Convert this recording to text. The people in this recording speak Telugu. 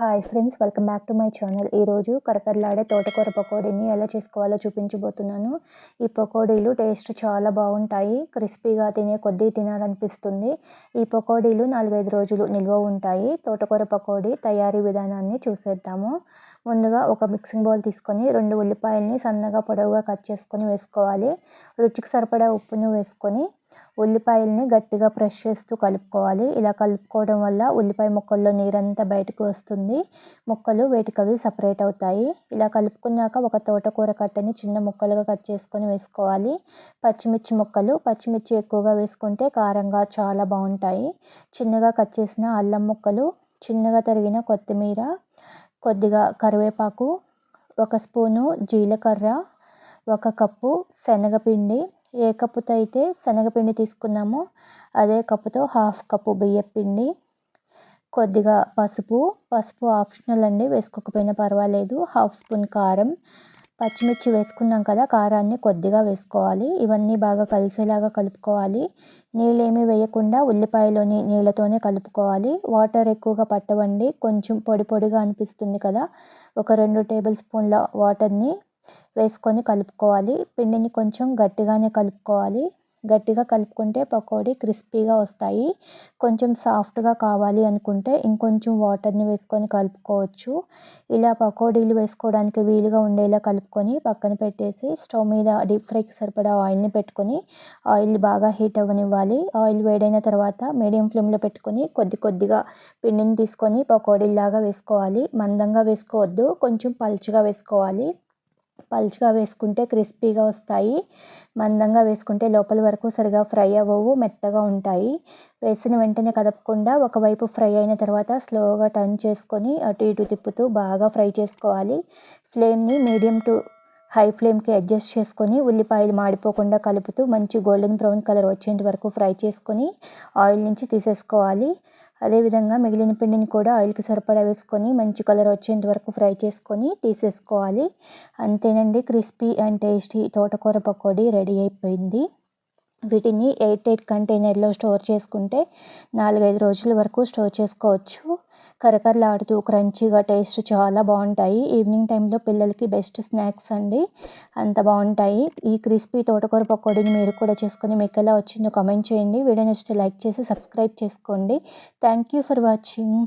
Hi friends welcome back to my channel ఈరోజు కరకరలాడే తోటకూర పకోడీని ఎలా చేసుకోవాలో చూపించబోతున్నాను. ఈ పకోడీలు టేస్ట్ చాలా బాగుంటాయి. క్రిస్పీగా తినే కొద్దీ తినాలనిపిస్తుంది. ఈ పకోడీలు నాలుగైదు రోజులు నిల్వ ఉంటాయి. తోటకూర పకోడీ తయారీ విధానాన్ని చూసేద్దాము. ముందుగా ఒక మిక్సింగ్ బౌల్ తీసుకొని రెండు ఉల్లిపాయల్ని సన్నగా పొడవుగా కట్ చేసుకొని వేసుకోవాలి. రుచికి సరిపడా ఉప్పును వేసుకొని ఉల్లిపాయల్ని గట్టిగా ప్రెస్ చేస్తూ కలుపుకోవాలి. ఇలా కలుపుకోవడం వల్ల ఉల్లిపాయ ముక్కల్లో నీరంతా బయటకు వస్తుంది. ముక్కలు వేటికవి సపరేట్ అవుతాయి. ఇలా కలుపుకున్నాక ఒక తోటకూర కట్టని చిన్న ముక్కలుగా కట్ చేసుకొని వేసుకోవాలి. పచ్చిమిర్చి ముక్కలు. పచ్చిమిర్చి ఎక్కువగా వేసుకుంటే కారంగా చాలా బాగుంటాయి. చిన్నగా కట్ చేసిన అల్లం ముక్కలు చిన్నగా తరిగిన కొత్తిమీర కొద్దిగా కరివేపాకు ఒక స్పూను జీలకర్ర ఒక కప్పు శనగపిండి ఏ కప్పుతో అయితే శనగపిండి తీసుకున్నామో అదే కప్పుతో హాఫ్ కప్పు బియ్యపిండి కొద్దిగా పసుపు. పసుపు ఆప్షనల్ అండి వేసుకోకపోయినా పర్వాలేదు. హాఫ్ స్పూన్ కారం. పచ్చిమిర్చి వేసుకున్నాం కదా కారాన్ని కొద్దిగా వేసుకోవాలి. ఇవన్నీ బాగా కలిసేలాగా కలుపుకోవాలి. నీళ్ళేమీ వేయకుండా ఉల్లిపాయలోని నీళ్ళతోనే కలుపుకోవాలి. వాటర్ ఎక్కువగా పట్టవండి. కొంచెం పొడి పొడిగా అనిపిస్తుంది కదా ఒక రెండు టేబుల్ స్పూన్ల వాటర్ని వేసుకొని కలుపుకోవాలి. పిండిని కొంచెం గట్టిగానే కలుపుకోవాలి. గట్టిగా కలుపుకుంటే పకోడీ క్రిస్పీగా వస్తాయి. కొంచెం సాఫ్ట్గా కావాలి అనుకుంటే ఇంకొంచెం వాటర్ని వేసుకొని కలుపుకోవచ్చు. ఇలా పకోడీలు వేసుకోవడానికి వీలుగా ఉండేలా కలుపుకొని పక్కన పెట్టేసి స్టవ్ మీద డీప్ ఫ్రైకి సరిపడా ఆయిల్ని పెట్టుకొని ఆయిల్ బాగా హీట్ అవ్వనివ్వాలి. ఆయిల్ వేడైన తర్వాత మీడియం ఫ్లేమ్లో పెట్టుకొని కొద్ది కొద్దిగా పిండిని తీసుకొని పకోడీలాగా వేసుకోవాలి. మందంగా వేసుకోవద్దు. కొంచెం పలుచగా వేసుకోవాలి. పలుచగా వేసుకుంటే క్రిస్పీగా వస్తాయి. మందంగా వేసుకుంటే లోపల వరకు సరిగా ఫ్రై అవ్వవు మెత్తగా ఉంటాయి. వేసిన వెంటనే కదపకుండా ఒకవైపు ఫ్రై అయిన తర్వాత స్లోగా టర్న్ చేసుకొని అటు ఇటు తిప్పుతూ బాగా ఫ్రై చేసుకోవాలి. ఫ్లేమ్ని మీడియం టు హై ఫ్లేమ్కి అడ్జస్ట్ చేసుకొని ఉల్లిపాయలు మాడిపోకుండా కలుపుతూ మంచి గోల్డెన్ బ్రౌన్ కలర్ వచ్చేంత వరకు ఫ్రై చేసుకొని ఆయిల్ నుంచి తీసేసుకోవాలి. అదేవిధంగా మిగిలిన పిండిని కూడా ఆయిల్కి సరిపడా వేసుకొని మంచి కలర్ వచ్చేంత వరకు ఫ్రై చేసుకొని తీసేసుకోవాలి. అంతేనండి క్రిస్పీ అండ్ టేస్టీ తోటకూర పకోడీ రెడీ అయిపోయింది. వీటిని ఎయిట్ ఎయిట్ కంటైనర్లో స్టోర్ చేసుకుంటే నాలుగైదు రోజుల వరకు స్టోర్ చేసుకోవచ్చు. కరకరలాడుతూ క్రంచీగా టేస్ట్ చాలా బాగుంటాయి. ఈవినింగ్ టైంలో పిల్లలకి బెస్ట్ స్నాక్స్ అండి. అంత బాగుంటాయి. ఈ క్రిస్పీ తోటకూర పకోడీని మీరు కూడా చేసుకొని మీకు ఎలా వచ్చిందో కామెంట్ చేయండి. వీడియో నచ్చితే లైక్ చేసి సబ్స్క్రైబ్ చేసుకోండి. Thank you for watching.